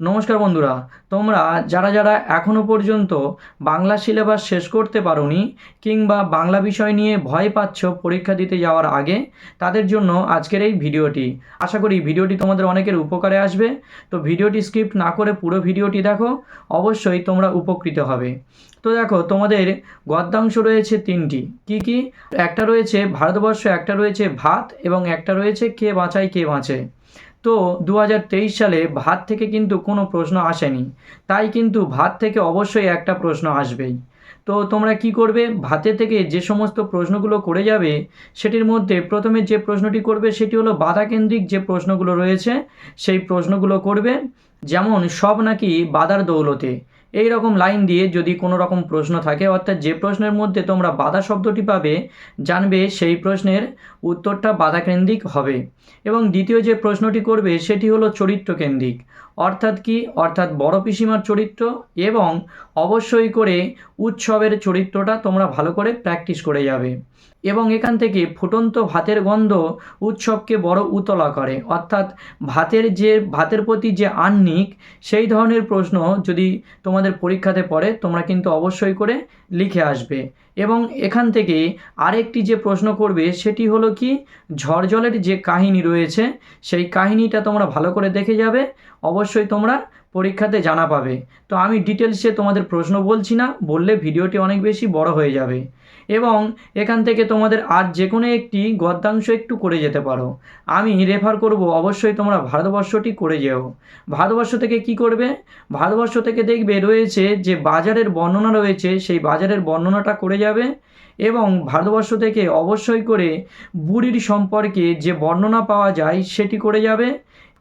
নমস্কার বন্ধুরা, তোমরা যারা যারা এখনও পর্যন্ত বাংলা সিলেবাস শেষ করতে পারোনি কিংবা বাংলা বিষয় নিয়ে ভয় পাচ্ছ পরীক্ষা দিতে যাওয়ার আগে, তাদের জন্য আজকের এই ভিডিওটি। আশা করি ভিডিওটি তোমাদের অনেকের উপকারে আসবে। তো ভিডিওটি স্কিপ না করে পুরো ভিডিওটি দেখো, অবশ্যই তোমরা উপকৃত হবে। তো দেখো, তোমাদের গদ্যাংশ রয়েছে তিনটি। কি কি? একটা রয়েছে ভারতবর্ষ, একটা রয়েছে ভাত এবং একটা রয়েছে কে বাঁচায়, কে বাঁচে। তো দু হাজার তেইশ সালে ভাত থেকে কিন্তু কোনো প্রশ্ন আসেনি। তাই কিন্তু ভাত থেকে অবশ্যই একটা প্রশ্ন আসবেই। তো তোমরা কি করবে? ভাতে থেকে যে সমস্ত প্রশ্নগুলো করে যাবে, সেটির মধ্যে প্রথমে যে প্রশ্নটি করবে সেটি হলো বাধাকেন্দ্রিক যে প্রশ্নগুলো রয়েছে, সেই প্রশ্নগুলো করবে। যেমন সব নাকি বাদার দৌলতে। এই রকম লাইন দিয়ে যদি কোনো রকম প্রশ্ন থাকে, অর্থাৎ যে প্রশ্নের মধ্যে তোমরা বাধা শব্দটি পাবে, জানবে সেই প্রশ্নের উত্তরটা বাধাকেন্দ্রিক হবে। এবং দ্বিতীয় যে প্রশ্নটি করবে, সেটি হলো চরিত্রকেন্দ্রিক। অর্থাৎ কি? অর্থাৎ বড় পিসিমার চরিত্র এবং অবশ্যই করে উৎসবের চরিত্রটা তোমরা ভালো করে প্র্যাকটিস করে যাবে। এবং এখান থেকে ফুটন্ত ভাতের গন্ধ উৎসবকে বড় উতলা করে। অর্থাৎ ভাতের যে, ভাতের প্রতি যে আহ্নিক, সেই ধরনের প্রশ্ন যদি তোমাদের পরীক্ষাতে পড়ে, তোমরা কিন্তু অবশ্যই করে লিখে আসবে। এবং এখান থেকে আরেকটি যে প্রশ্ন করবে, সেটি হলো কি? ঝড় জলের যে কাহিনী রয়েছে, সেই কাহিনীটা তোমরা ভালো করে দেখে যাবে। অবশ্যই তোমরা পরীক্ষাতে জানা পাবে। তো আমি ডিটেলসে তোমাদের প্রশ্ন বলছি না, বললে ভিডিওটি অনেক বেশি বড় হয়ে যাবে। এবং এখান থেকে তোমাদের আর যে কোনো একটি গদ্যাংশ একটু করে যেতে পারো। আমি রেফার করব, অবশ্যই তোমরা ভারতবর্ষটি করে যেও। ভারতবর্ষ থেকে কি করবে? ভারতবর্ষ থেকে দেখবে রয়েছে যে বাজারের বর্ণনা রয়েছে, সেই বাজারের বর্ণনাটা করে যাবে এবং ভারতবর্ষ থেকে অবশ্যই করে বুড়ির সম্পর্কে যে বর্ণনা পাওয়া যায়, সেটি করে যাবে।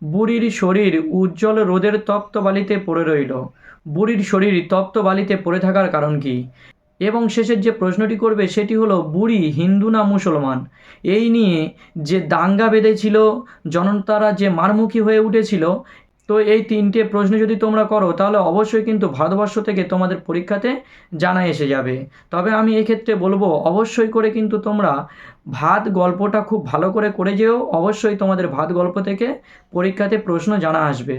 বুড়ির শরীর উজ্জ্বল রোদের তপ্ত বালিতে পড়ে রইল। বুড়ির শরীর তপ্ত বালিতে পড়ে থাকার কারণ কি? এবং শেষের যে প্রশ্নটি করবে সেটি হলো, বুড়ি হিন্দু না মুসলমান? এই নিয়ে যে দাঙ্গা বেঁধেছিল, জনতারা যে মারমুখী হয়ে উঠেছিল, তো এই তিনটে প্রশ্ন যদি তোমরা করো, তাহলে অবশ্যই কিন্তু ভারতবর্ষ থেকে তোমাদের পরীক্ষাতে জানা এসে যাবে। তবে আমি এক্ষেত্রে বলব, অবশ্যই করে কিন্তু তোমরা ভাত গল্পটা খুব ভালো করে করে যেও, অবশ্যই তোমাদের ভাত গল্প থেকে পরীক্ষাতে প্রশ্ন জানা আসবে।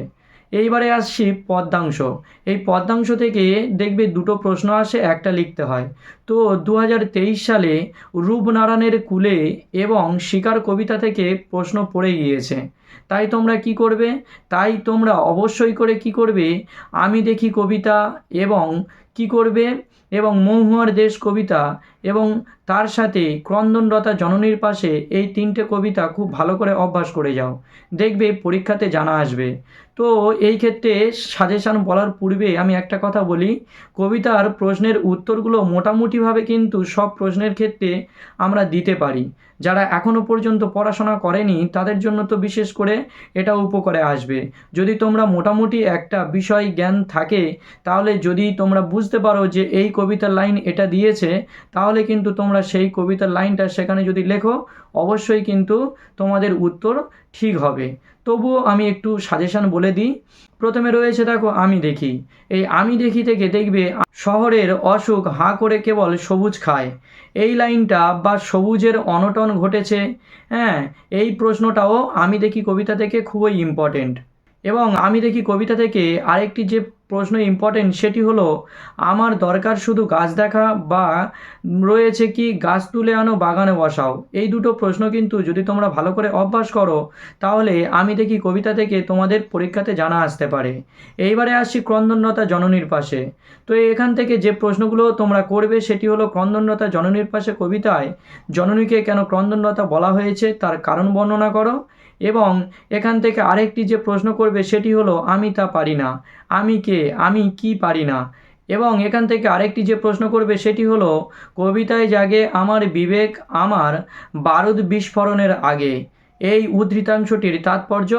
এইবারে আসছি পদ্মাংশ। এই পদ্মাংশ থেকে দেখবে দুটো প্রশ্ন আসে, একটা লিখতে হয়। তো দু হাজার তেইশ সালে রূপনারায়ণের কুলে এবং শিকার কবিতা থেকে প্রশ্ন পড়ে গিয়েছে। তাই তোমরা কি করবে? তাই তোমরা অবশ্যই করে কি করবে? আমি দেখি কবিতা এবং কি করবে? এবং মহুয়ার দেশ কবিতা এবং তার সাথে ক্রন্দনরতা জননীর পাশে এই তিনটে কবিতা খুব ভালো করে অভ্যাস করে যাও। দেখবে পরীক্ষাতে জানা আসবে। তো এই ক্ষেত্রে সাজেশান বলার পূর্বে আমি একটা কথা বলি, কবিতার প্রশ্নের উত্তরগুলো মোটামুটিভাবে কিন্তু সব প্রশ্নের ক্ষেত্রে আমরা দিতে পারি। যারা এখনও পর্যন্ত পড়াশোনা করেনি, তাদের জন্য তো বিশেষ করে এটা উপকারে আসবে। যদি তোমরা মোটামুটি একটা বিষয় জ্ঞান থাকে, তাহলে যদি তোমরা বুঝতে পারো যে এই কবিতার লাইন এটা দিয়েছে, তাহলে কিন্তু তোমরা সেই কবিতার লাইনটা সেখানে যদি লেখো, অবশ্যই কিন্তু তোমাদের উত্তর ঠিক হবে। তবুও আমি একটু সাজেশান বলে দিই। প্রথমে রয়েছে দেখো, আমি দেখি। এই আমি দেখি থেকে দেখবে শহরের অসুখ হাঁ করে কেবল সবুজ খায়। এই লাইনটা বা সবুজের অনটন ঘটেছে। হ্যাঁ এই প্রশ্নটাও আমি দেখি কবিতা থেকে খুবই ইম্পর্টেন্ট এবং আমি দেখি কবিতা থেকে আরেকটি যে প্রশ্ন ইম্পর্টেন্ট সেটি হলো, আমার দরকার শুধু গাছ দেখা বা রয়েছে কি গাছ তুলে আনো, বাগানে বসাও? এই দুটো প্রশ্ন কিন্তু যদি তোমরা ভালো করে অভ্যাস করো, তাহলে আমি দেখি কবিতা থেকে তোমাদের পরীক্ষাতে জানা আসতে পারে। এইবারে আসছি ক্রন্দনরতা জননীর পাশে। তো এখান থেকে যে প্রশ্নগুলো তোমরা করবে, সেটি হলো ক্রন্দনরতা জননীর পাশে কবিতায়, জননীকে কেন ক্রন্দনরতা বলা হয়েছে? তার কারণ বর্ণনা করো। এবং এখান থেকে আরেকটি যে প্রশ্ন করবে সেটি হলো, আমি তা পারি না। আমি কে? আমি কি পারি না? এবং এখান থেকে আরেকটি যে প্রশ্ন করবে সেটি হলো, কবিতায় জাগে আমার বিবেক আমার বারুদ বিস্ফোরণের আগে। এই উদ্ধৃতাংশটির তাৎপর্য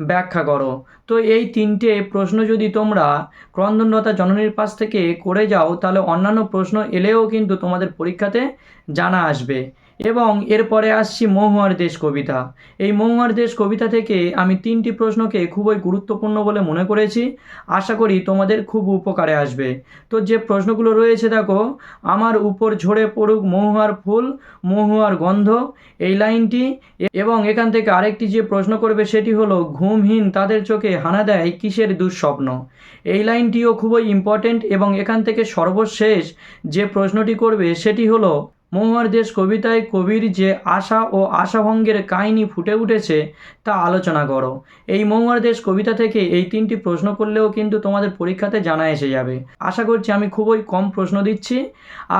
ব্যাখ্যা করো। তো এই তিনটে প্রশ্ন যদি তোমরা ক্রন্দনরতা জননীর পাশ থেকে করে যাও, তাহলে অন্যান্য প্রশ্ন এলেও কিন্তু তোমাদের পরীক্ষাতে জানা আসবে। এবং এরপরে আসছি মহুয়ার দেশ কবিতা। এই মহুয়ার দেশ কবিতা থেকে আমি তিনটি প্রশ্নকে খুবই গুরুত্বপূর্ণ বলে মনে করেছি। আশা করি তোমাদের খুব উপকারে আসবে। তো যে প্রশ্নগুলো রয়েছে দেখো, আমার উপর ঝরে পড়ুক মহুয়ার ফুল, মহুয়ার গন্ধ এই লাইনটি। এবং এখান থেকে আরেকটি যে প্রশ্ন করবে সেটি হলো, ঘুমহীন তাদের চোখে হানা দেয় কিসের দুঃস্বপ্ন? এই লাইনটিও খুবই ইম্পর্টেন্ট এবং এখান থেকে সর্বশেষ যে প্রশ্নটি করবে সেটি হলো মহুয়ার দেশ কবিতায় কবির যে আশা ও আশাভঙ্গের কাহিনী ফুটে উঠেছে, তা আলোচনা করো। এই মহুয়ার দেশ কবিতা থেকে এই তিনটি প্রশ্ন করলেও কিন্তু তোমাদের পরীক্ষাতে জানা এসে যাবে। আশা করছি আমি খুবই কম প্রশ্ন দিচ্ছি।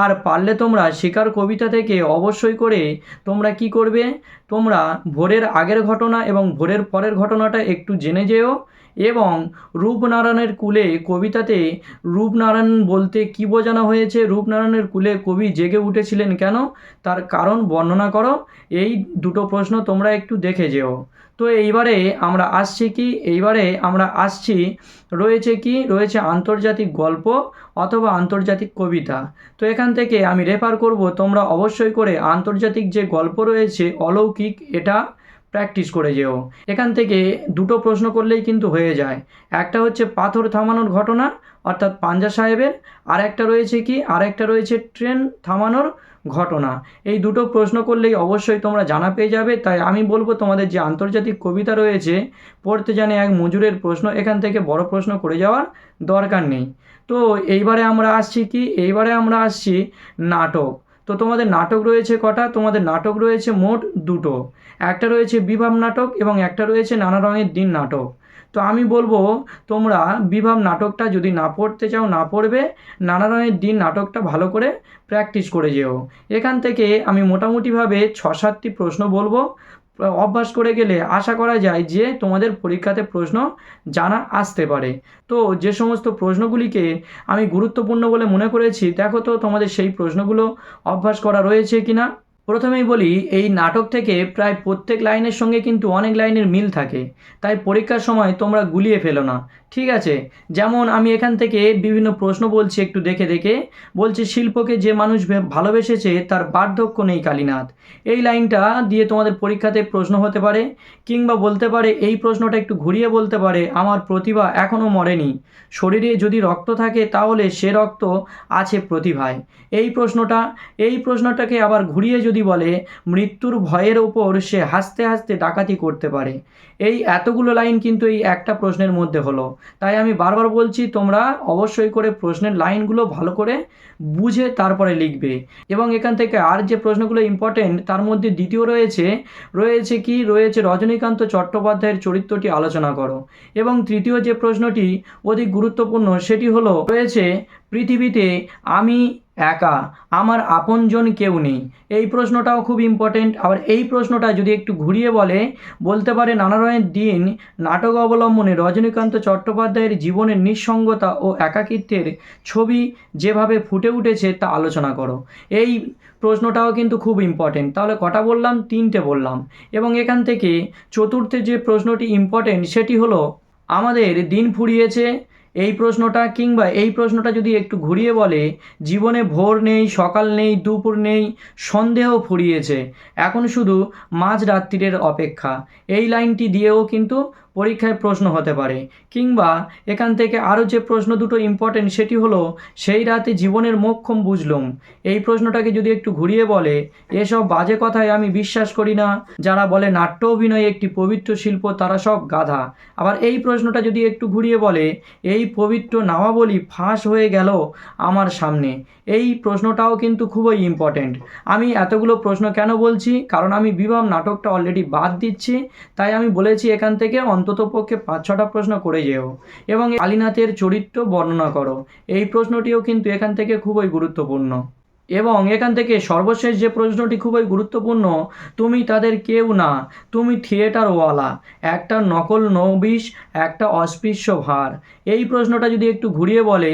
আর পারলে তোমরা শিকার কবিতা থেকে অবশ্যই করে তোমরা কি করবে? তোমরা ভোরের আগের ঘটনা এবং ভোরের পরের ঘটনাটা একটু জেনে যেও। এবং রূপনারায়ণের কুলে কবিতাতে রূপনারায়ণ বলতে কি বোঝানো হয়েছে? রূপনারায়ণের কুলে কবি জেগে উঠেছিলেন কেন? তার কারণ বর্ণনা করো। এই দুটো প্রশ্ন তোমরা একটু দেখে যেও। তো এইবারে আমরা আসছি কি? এইবারে আমরা আসছি, রয়েছে কি? রয়েছে আন্তর্জাতিক গল্প অথবা আন্তর্জাতিক কবিতা। তো এখান থেকে আমি রেফার করব। তোমরা অবশ্যই করে আন্তর্জাতিক যে গল্প রয়েছে, অলৌকিক, এটা প্র্যাকটিস করে যেও। এখান থেকে দুটো প্রশ্ন করলেই কিন্তু হয়ে যায়। একটা হচ্ছে পাথর থামানোর ঘটনা, অর্থাৎ পাঞ্জা সাহেবের আর একটা রয়েছে কি আর একটা রয়েছে ট্রেন থামানোর ঘটনা। এই দুটো প্রশ্ন করলেই অবশ্যই তোমরা জানা পেয়ে যাবে। তাই আমি বলব তোমাদের যে আন্তর্জাতিক কবিতা রয়েছে, পড়তে জানে এক মজুরের প্রশ্ন, এখান থেকে বড় প্রশ্ন করে যাওয়ার দরকার নেই। তো এইবারে আমরা আসছি কি, এইবারে আমরা আসছি নাটক। তো তোমাদের নাটক রয়েছে কটা? তোমাদের নাটক রয়েছে মোট দুটো। একটা রয়েছে বিভাব নাটক এবং একটা রয়েছে নানা রঙের দিন নাটক। তো আমি বলব, তোমরা বিভাব নাটকটা যদি না পড়তে চাও, না পড়বে, নানা রঙের দিন নাটকটা ভালো করে প্র্যাকটিস করে যেও। এখান থেকে আমি মোটামুটিভাবে ছ সাতটি প্রশ্ন বলব। অভ্যাস করে গেলে আশা করা যায় যে তোমাদের পরীক্ষাতে প্রশ্ন জানা আসতে পারে। তো যে সমস্ত প্রশ্নগুলিকে আমি গুরুত্বপূর্ণ বলে মনে করেছি, দেখো তো তোমাদের সেই প্রশ্নগুলো অভ্যাস করা রয়েছে কি না প্রথমেই বলি, এই নাটক থেকে প্রায় প্রত্যেক লাইনের সঙ্গে কিন্তু অনেক লাইনের মিল থাকে। তাই পরীক্ষার সময় তোমরা গুলিয়ে ফেলো না। ঠিক আছে? যেমন আমি এখান থেকে বিভিন্ন প্রশ্ন বলছি একটু দেখে দেখে। বলছে, শিল্পকে যে মানুষ ভালোবেসেছে তার বার্ধক্য নেই কালীনাথ। এই লাইনটা দিয়ে তোমাদের পরীক্ষাতে প্রশ্ন হতে পারে, কিংবা বলতে পারে, এই প্রশ্নটা একটু ঘুরিয়ে বলতে পারে, আমার প্রতিভা এখনও মরেনি। শরীরে যদি রক্ত থাকে তাহলে সে রক্ত আছে প্রতিভায়। এই প্রশ্নটা, এই প্রশ্নটাকে আবার ঘুরিয়ে যদি বলে, মৃত্যুর ভয়ের ওপর সে হাসতে হাসতে ডাকাতি করতে পারে। এই এতগুলো লাইন কিন্তু এই একটা প্রশ্নের মধ্যে হলো। তাই আমি বারবার বলছি, তোমরা অবশ্যই করে প্রশ্নের লাইনগুলো ভালো করে বুঝে তারপরে লিখবে। এবং এখান থেকে আর যে প্রশ্নগুলো ইম্পর্টেন্ট তার মধ্যে দ্বিতীয় রয়েছে রয়েছে কি? রয়েছে রজনীকান্ত চট্টোপাধ্যায়ের চরিত্রটি আলোচনা করো। এবং তৃতীয় যে প্রশ্নটি অধিক গুরুত্বপূর্ণ, সেটি হলো, রয়েছে পৃথিবীতে আমি একা? আমার আপনজন কেউ নেই। এই প্রশ্নটাও খুব ইম্পর্টেন্ট আবার এই প্রশ্নটা যদি একটু ঘুরিয়ে বলে, বলতে পারে নানা রঙের দিন নাটক অবলম্বনে রজনীকান্ত চট্টোপাধ্যায়ের জীবনের নিঃসঙ্গতা ও একাকিত্বের ছবি যেভাবে ফুটে উঠেছে তা আলোচনা করো। এই প্রশ্নটাও কিন্তু খুব ইম্পর্টেন্ট তাহলে কটা বললাম? তিনটে বললাম। এবং এখান থেকে চতুর্থে যে প্রশ্নটি ইম্পর্টেন্ট সেটি হলো, আমাদের দিন ফুরিয়েছে এই প্রশ্নটা কিংবা এই প্রশ্নটা যদি একটু ঘুরিয়ে বলে, জীবনে ভোর নেই, সকাল নেই, দুপুর নেই, সন্দেহ ফুরিয়েছে। এখন শুধু মাঝ রাত্রিরের অপেক্ষা। এই লাইনটি দিয়েও কিন্তু পরীক্ষায় প্রশ্ন হতে পারে, কিংবা এখান থেকে আরও যে প্রশ্ন দুটো ইম্পর্টেন্ট সেটি হলো, সেই রাতে জীবনের মোক্ষম বুঝলুম? এই প্রশ্নটাকে যদি একটু ঘুরিয়ে বলে, এসব বাজে কথায় আমি বিশ্বাস করি না। যারা বলে, নাট্য অভিনয় একটি পবিত্র শিল্প, তারা সব গাধা। আবার এই প্রশ্নটা যদি একটু ঘুরিয়ে বলে, এই পবিত্র নামাবলী ফাঁস হয়ে গেল আমার সামনে। এই প্রশ্নটাও কিন্তু খুবই ইম্পর্ট্যান্ট আমি এতগুলো প্রশ্ন কেন বলছি? কারণ আমি বিবাহ নাটকটা অলরেডি বাদ দিচ্ছি, তাই আমি বলেছি এখান থেকে অন্তত পক্ষে পাঁচ, ছটা প্রশ্ন করে যেও এবং কালীনাথের চরিত্র বর্ণনা করো। এই প্রশ্নটিও কিন্তু এখান থেকে খুবই গুরুত্বপূর্ণ। এবং এখান থেকে সর্বশেষ যে প্রশ্নটি খুবই গুরুত্বপূর্ণ, তুমি তাদের কেউ না, তুমি থিয়েটারওয়ালা, একটা নকল নবিশ একটা অস্পৃশ্য ভার। এই প্রশ্নটা যদি একটু ঘুরিয়ে বলে,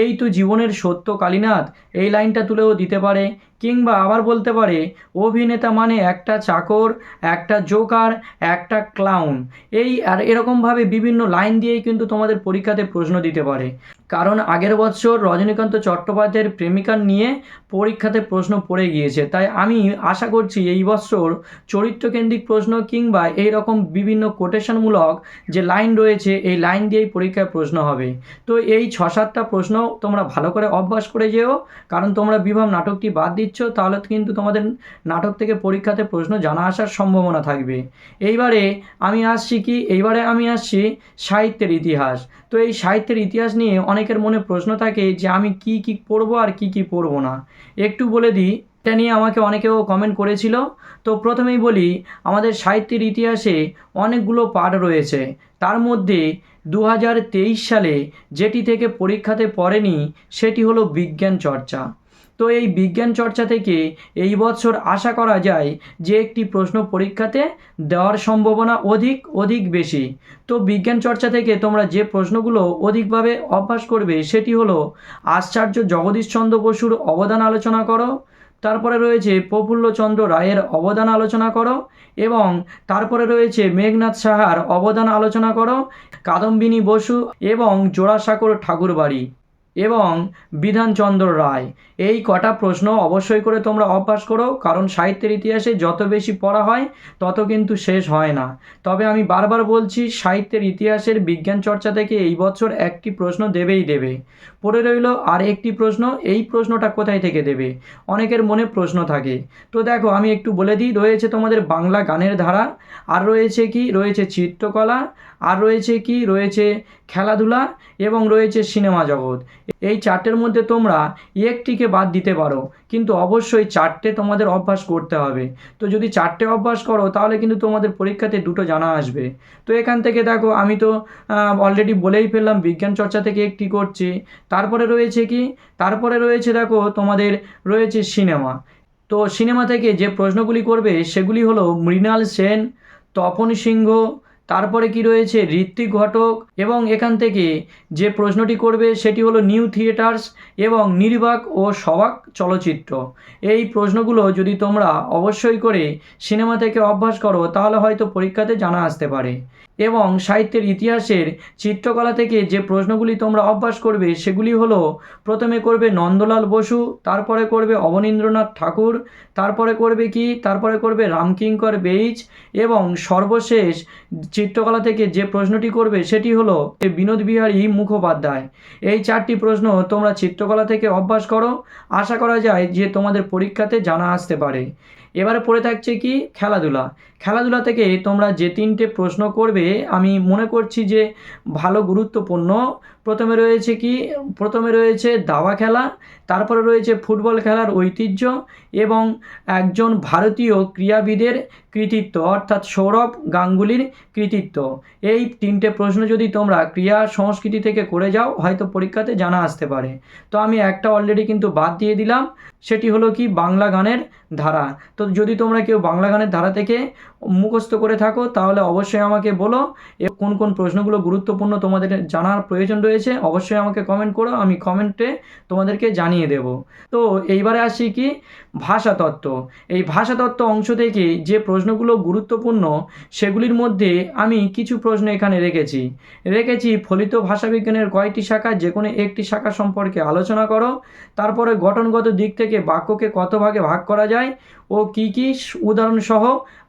এই তো জীবনের সত্য কালীনাথ, এই লাইনটা তুলেও দিতে পারে কিংবা আবার বলতে পারে, অভিনেতা মানে একটা চাকর, একটা জোকার, একটা ক্লাউন। এই আর এরকমভাবে বিভিন্ন লাইন দিয়েই কিন্তু তোমাদের পরীক্ষাতে প্রশ্ন দিতে পারে। কারণ আগের বছর রজনীকান্ত চট্টোপাধ্যায়ের প্রেমিকা নিয়ে পরীক্ষাতে প্রশ্ন পড়ে গিয়েছে। তাই আমি আশা করছি এই বছর চরিত্রকেন্দ্রিক প্রশ্ন কিংবা এই রকম বিভিন্ন কোটেশনমূলক যে লাইন রয়েছে, এই লাইন দিয়েই পরীক্ষায় প্রশ্ন হবে। তো এই ছ সাতটা প্রশ্ন তোমরা ভালো করে অভ্যাস করে যেও, কারণ তোমরা বিভব নাটকটি বাদ দিচ্ছ। তাহলে কিন্তু তোমাদের নাটক থেকে পরীক্ষাতে প্রশ্ন জানা আসার সম্ভাবনা থাকবে। এইবারে আমি আসছি কি? এইবারে আমি আসছি সাহিত্যের ইতিহাস। তো এই সাহিত্যের ইতিহাস নিয়ে অনেকের মনে প্রশ্ন থাকে যে আমি কি কি পড়ব আর কি কি পড়ব না। একটু বলে দিই, এটা নিয়ে আমাকে অনেকেও কমেন্ট করেছিল। তো প্রথমেই বলি, আমাদের সাহিত্যের ইতিহাসে অনেকগুলো পাঠ রয়েছে। তার মধ্যে দু হাজার তেইশ সালে যেটি থেকে পরীক্ষাতে পড়েনি, সেটি হলো বিজ্ঞান চর্চা। তো এই বিজ্ঞান চর্চা থেকে এই বছর আশা করা যায় যে একটি প্রশ্ন পরীক্ষাতে দেওয়ার সম্ভাবনা অধিক অধিক বেশি। তো বিজ্ঞান চর্চা থেকে তোমরা যে প্রশ্নগুলো অধিকভাবে অভ্যাস করবে সেটি হলো, আশ্চর্য জগদীশচন্দ্র বসুর অবদান আলোচনা করো, তারপরে রয়েছে প্রফুল্লচন্দ্র রায়ের অবদান আলোচনা করো এবং তারপরে রয়েছে মেঘনাথ সাহার অবদান আলোচনা করো, কাদম্বিনী বসু এবং জোড়াসাঁকোর ঠাকুরবাড়ি। এবং বিধানচন্দ্র রায়। এই কটা প্রশ্ন অবশ্যই করে তোমরা অভ্যাস করো, কারণ সাহিত্যের ইতিহাসে যত বেশি পড়া হয়, তত কিন্তু শেষ হয় না। তবে আমি বারবার বলছি, সাহিত্যের ইতিহাসের বিজ্ঞান চর্চা থেকে এই বছর একটি প্রশ্ন দেবেই দেবে। পড়ে রইল আর একটি প্রশ্ন, এই প্রশ্নটা কোথায় থেকে দেবে? অনেকের মনে প্রশ্ন থাকে। তো দেখো, আমি একটু বলে দিই, রয়েছে তোমাদের বাংলা গানের ধারা, আর রয়েছে কি? রয়েছে চিত্রকলা আর রয়েছে কি? রয়েছে খেলাধুলা এবং রয়েছে সিনেমা জগৎ। এই চারটের মধ্যে তোমরা একটিকে বাদ দিতে পারো, কিন্তু অবশ্যই চারটে তোমাদের অভ্যাস করতে হবে। তো যদি চারটে অভ্যাস করো, তাহলে কিন্তু তোমাদের পরীক্ষাতে দুটো জানা আসবে। তো এখান থেকে দেখো, আমি তো অলরেডি বলেই ফেললাম, বিজ্ঞান চর্চা থেকে একটি করছি। তারপরে রয়েছে কি? তারপরে রয়েছে দেখো, তোমাদের রয়েছে সিনেমা। তো সিনেমা থেকে যে প্রশ্নগুলি করবে, সেগুলি হলো মৃণাল সেন, তপন সিংহ তারপরে কি রয়েছে? ঋত্বিক ঘটক এবং এখান থেকে যে প্রশ্নটি করবে সেটি হলো নিউ থিয়েটার্স এবং নির্বাক ও সবাক চলচ্চিত্র। এই প্রশ্নগুলো যদি তোমরা অবশ্যই করে সিনেমা থেকে অভ্যাস করো, তাহলে হয়তো পরীক্ষাতে জানা আসতে পারে। এবং সাহিত্যের ইতিহাসের চিত্রকলা থেকে যে প্রশ্নগুলি তোমরা অভ্যাস করবে, সেগুলি হলো, প্রথমে করবে নন্দলাল বসু, তারপরে করবে অবনীন্দ্রনাথ ঠাকুর, তারপরে করবে কি? তারপরে করবে রামকিঙ্কর বেইজ এবং সর্বশেষ চিত্রকলা থেকে যে প্রশ্নটি করবে, সেটি হলো বিনোদ বিহারী মুখোপাধ্যায়। এই চারটি প্রশ্ন তোমরা চিত্রকলা থেকে অভ্যাস করো। আশা করা যায় যে তোমাদের পরীক্ষাতে জানা আসতে পারে। এবারে পড়ে থাকছে কি? খেলাধুলা। খেলাধুলা থেকে তোমরা যে তিনটে প্রশ্ন করবে, আমি মনে করছি যে ভালো গুরুত্বপূর্ণ। প্রথমে রয়েছে কি? প্রথমে রয়েছে দাবা খেলা, তারপরে রয়েছে ফুটবল খেলার ঐতিহ্য এবং একজন ভারতীয় ক্রীড়াবিদের কৃতিত্ব, অর্থাৎ সৌরভ গাঙ্গুলির কৃতিত্ব। এই তিনটে প্রশ্ন যদি তোমরা ক্রিয়া সংস্কৃতি থেকে করে যাও, হয়তো পরীক্ষাতে জানা আসতে পারে। তো আমি একটা অলরেডি কিন্তু বাদ দিয়ে দিলাম, সেটি হলো কি? বাংলা গানের ধারা। তো যদি তোমরা কেউ বাংলা গানের ধারা থেকে মুখস্থ করে থাকো, তাহলে অবশ্যই আমাকে বলো। কোন কোন প্রশ্নগুলো গুরুত্বপূর্ণ তোমাদের জানার প্রয়োজন রয়েছে, অবশ্যই আমাকে কমেন্ট করো, আমি কমেন্টে তোমাদেরকে জানিয়ে দেব। তো এইবারে আসি কি? ভাষাতত্ত্ব এই ভাষাতত্ত্ব অংশ থেকে যে প্রশ্নগুলো গুরুত্বপূর্ণ, সেগুলির মধ্যে আমি কিছু প্রশ্ন এখানে রেখেছি। রেখেছি, ফলিত ভাষাবিজ্ঞানের কয়টি শাখা যে কোনো একটি শাখা সম্পর্কে আলোচনা করো। তারপরে গঠনগত দিক থেকে বাক্যকে কত ভাগে ভাগ করা যায়, ও কী কী উদাহরণসহ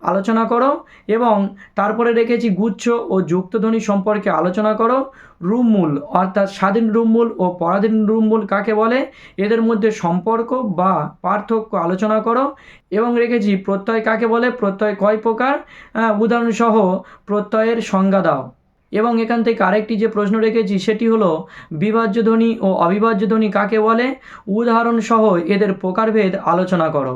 আলোচনা করো এবং তারপরে রেখেছি গুচ্ছ ও যুক্তধ্বনি সম্পর্কে আলোচনা করো। রুমমূল, অর্থাৎ স্বাধীন রুমমূল ও পরাধীন রুমমূল কাকে বলে? এদের মধ্যে সম্পর্ক বা পার্থক্য আলোচনা করো। এবং রেখেছি প্রত্যয় কাকে বলে? প্রত্যয় কয় প্রকার? উদাহরণসহ প্রত্যয়ের সংজ্ঞা দাও। এবং এখান থেকে আরেকটি যে প্রশ্ন রেখেছি সেটি হলো, বিভাজ্য ধ্বনি ও অবিভাজ্য ধ্বনি কাকে বলে? উদাহরণসহ এদের প্রকারভেদ আলোচনা করো।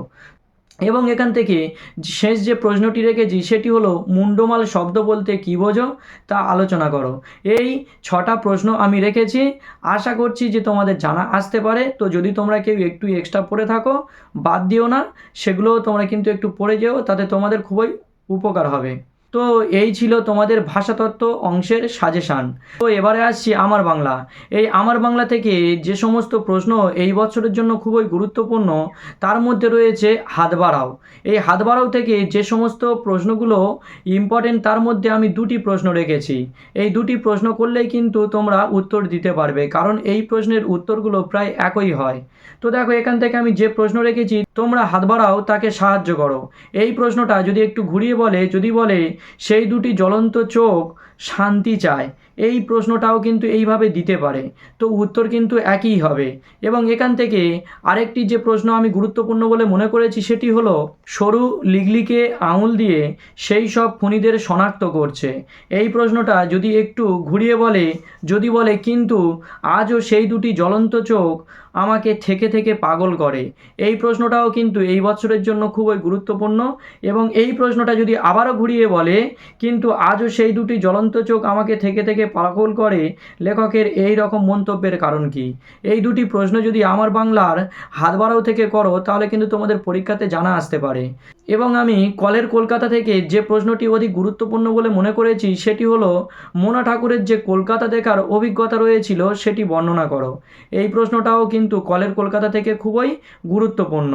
এবং এখান থেকে শেষ যে প্রশ্নটি রেখেছি সেটি হলো, মুন্ডমাল শব্দ বলতে কী বোঝো? তা আলোচনা করো। এই ছটা প্রশ্ন আমি রেখেছি। আশা করছি যে তোমাদের জানা আসতে পারে। তো যদি তোমরা কেউ একটু এক্সট্রা পড়ে থাকো, বাদ দিও না। সেগুলো তোমরা কিন্তু একটু পড়ে যেও, তাতে তোমাদের খুবই উপকার হবে। তো এই ছিল তোমাদের ভাষাতত্ত্ব অংশের সাজেশান তো এবারে আসছি আমার বাংলা। এই আমার বাংলা থেকে যে সমস্ত প্রশ্ন এই বছরের জন্য খুবই গুরুত্বপূর্ণ, তার মধ্যে রয়েছে হাত বাড়াও এই হাত বাড়াও থেকে যে সমস্ত প্রশ্নগুলো ইম্পর্টেন্ট তার মধ্যে আমি দুটি প্রশ্ন রেখেছি। এই দুটি প্রশ্ন করলেই কিন্তু তোমরা উত্তর দিতে পারবে, কারণ এই প্রশ্নের উত্তরগুলো প্রায় একই হয়। তো দেখো, এখান থেকে আমি যে প্রশ্ন রেখেছি, তোমরা হাত বাড়াও তাকে সাহায্য করো। এই প্রশ্নটা যদি একটু ঘুরিয়ে বলে, যদি বলে সেই দুটি জ্বলন্ত চোখ শান্তি চায়। এই প্রশ্নটাও কিন্তু এইভাবে দিতে পারে। তো উত্তর কিন্তু একই হবে। এবং এখান থেকে আরেকটি যে প্রশ্ন আমি গুরুত্বপূর্ণ বলে মনে করেছি সেটি হলো, সরু লিগলিকে আঙুল দিয়ে সেই সব খুনিদের শনাক্ত করছে। এই প্রশ্নটা যদি একটু ঘুরিয়ে বলে, যদি বলে, কিন্তু আজও সেই দুটি জ্বলন্ত চোখ আমাকে থেকে থেকে পাগল করে। এই প্রশ্নটাও কিন্তু এই বছরের জন্য খুবই গুরুত্বপূর্ণ। এবং এই প্রশ্নটা যদি আবারও ঘুরিয়ে বলে, কিন্তু আজও সেই দুটি জ্বলন্ত চোখ আমাকে থেকে থেকে পাগল করে লেখকের এই রকম মন্তব্যের কারণ কি? এই দুটি প্রশ্ন যদি আমার বাংলার হাত বাড়াও থেকে করো, তাহলে কিন্তু তোমাদের পরীক্ষাতে জানা আসতে পারে। এবং আমি কলের কলকাতা থেকে যে প্রশ্নটি অধিক গুরুত্বপূর্ণ বলে মনে করেছি, সেটি হলো, মোনা ঠাকুরের যে কলকাতা দেখার অভিজ্ঞতা রয়েছিল, সেটি বর্ণনা করো। এই প্রশ্নটাও কিন্তু কলের কলকাতা থেকে খুবই গুরুত্বপূর্ণ।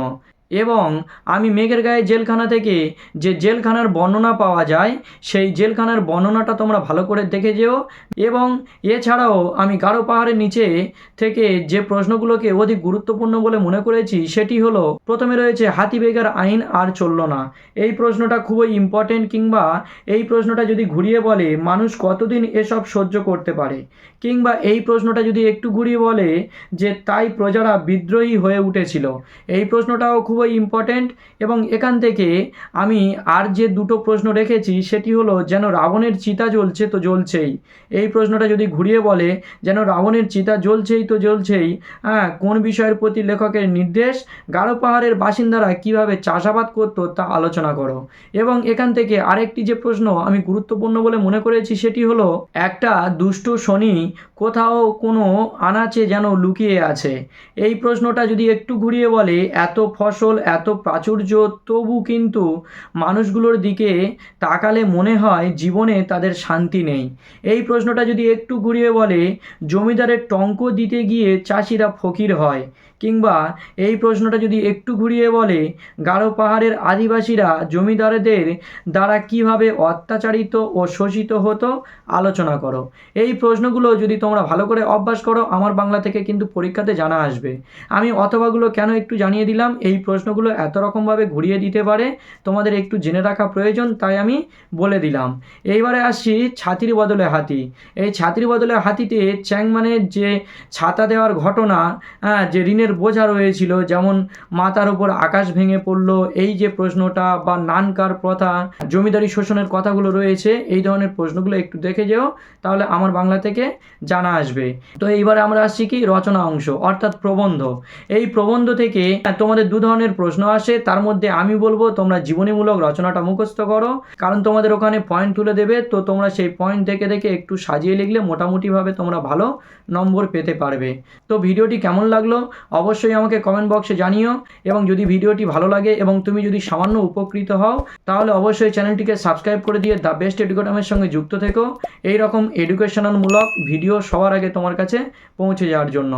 এবং আমি মেঘের গায়ে জেলখানা থেকে যে জেলখানার বর্ণনা পাওয়া যায়, সেই জেলখানার বর্ণনাটা তোমরা ভালো করে দেখে যেও। এবং এছাড়াও আমি গাঢ় পাহাড়ের নিচে থেকে যে প্রশ্নগুলোকে অধিক গুরুত্বপূর্ণ বলে মনে করেছি, সেটি হলো, প্রথমে রয়েছে হাতিবেগার আইন আর চলল না। এই প্রশ্নটা খুবই ইম্পর্টেন্ট কিংবা এই প্রশ্নটা যদি ঘুরিয়ে বলে, মানুষ কতদিন এসব সহ্য করতে পারে? কিংবা এই প্রশ্নটা যদি একটু ঘুরিয়ে বলে যে, তাই প্রজারা বিদ্রোহী হয়ে উঠেছিল। এই প্রশ্নটাও খুবই ইম্পর্টেন্ট এবং এখান থেকে আমি আর যে দুটো প্রশ্ন রেখেছি, সেটি হলো, যেন রাবণের চিতা জ্বলছে তো জ্বলছেই। এই প্রশ্নটা যদি ঘুরিয়ে বলে, যেন রাবণের চিতা জ্বলছেই তো জ্বলছেই হ্যাঁ কোন বিষয়ের প্রতি লেখকের নির্দেশ? গাঢ় পাহাড়ের বাসিন্দারা কীভাবে চাষাবাদ করতো তা আলোচনা করো। এবং এখান থেকে আরেকটি যে প্রশ্ন আমি গুরুত্বপূর্ণ বলে মনে করেছি, সেটি হলো, একটা দুষ্ট শনি কোথাও কোনো আনাচে যেন লুকিয়ে আছে। এই প্রশ্নটা যদি একটু ঘুরিয়ে বলে, এত ফসল এত প্রাচুর্য, তবু কিন্তু মানুষগুলোর দিকে তাকালে মনে হয় জীবনে তাদের শান্তি নেই। এই প্রশ্নটা যদি একটু ঘুরিয়ে বলে, জমিদারের টঙ্ক দিতে গিয়ে চাষিরা ফকির হয়। কিংবা এই প্রশ্নটা যদি একটু ঘুরিয়ে বলে গাঢ় পাহাড়ের আদিবাসীরা জমিদারদের দ্বারা কীভাবে অত্যাচারিত ও শোষিত হতো, আলোচনা করো। এই প্রশ্নগুলো যদি তোমরা ভালো করে অভ্যাস করো, আমার বাংলা থেকে কিন্তু পরীক্ষাতে জানা আসবে। আমি অথবাগুলো কেন একটু জানিয়ে দিলাম, এই প্রশ্নগুলো এত রকমভাবে ঘুরিয়ে দিতে পারে, তোমাদের একটু জেনে রাখা প্রয়োজন, তাই আমি বলে দিলাম। এইবারে আসছি ছাতির বদলে হাতি। এই ছাতির বদলে হাতিতে চ্যাংমানের যে ছাতা দেওয়ার ঘটনা যে ঋণের বোঝা রয়েছিল যেমন মাথার উপর আকাশ ভেঙে পড়ল, এই যে প্রশ্নটা বা নানকার প্রথা, জমিদারি শোষণের কথাগুলো রয়েছে, এই ধরনের প্রশ্নগুলো একটু দেখে যেও, তাহলে আমার বাংলা থেকে জানা আসবে। তো এইবারে আমরা আসছি কি? রচনা অংশ, অর্থাৎ প্রবন্ধ। এই প্রবন্ধ থেকে তোমাদের দু ধরনের প্রশ্ন আসে, তার মধ্যে আমি বলব তোমরা জীবনীমূলক রচনাটা মুখস্থ করো, কারণ তোমাদের ওখানে পয়েন্ট তুলে দেবে, তো তোমরা সেই পয়েন্ট দেখে দেখে একটু সাজিয়ে লিখলে মোটামুটিভাবে তোমরা ভালো নম্বর পেতে পারবে। তো ভিডিওটি কেমন লাগল? অবশ্যই আমাকে কমেন্ট বক্সে জানিও এবং যদি ভিডিওটি ভালো লাগে এবং তুমি যদি সামান্য উপকৃত হও, তাহলে অবশ্যই চ্যানেলটিকে সাবস্ক্রাইব করে দিয়ে দ্য বেস্ট এডুকেটামের সঙ্গে যুক্ত থেকো। এই রকম এডুকেশনালমূলক ভিডিও সবার আগে তোমার কাছে পৌঁছে যাওয়ার জন্য।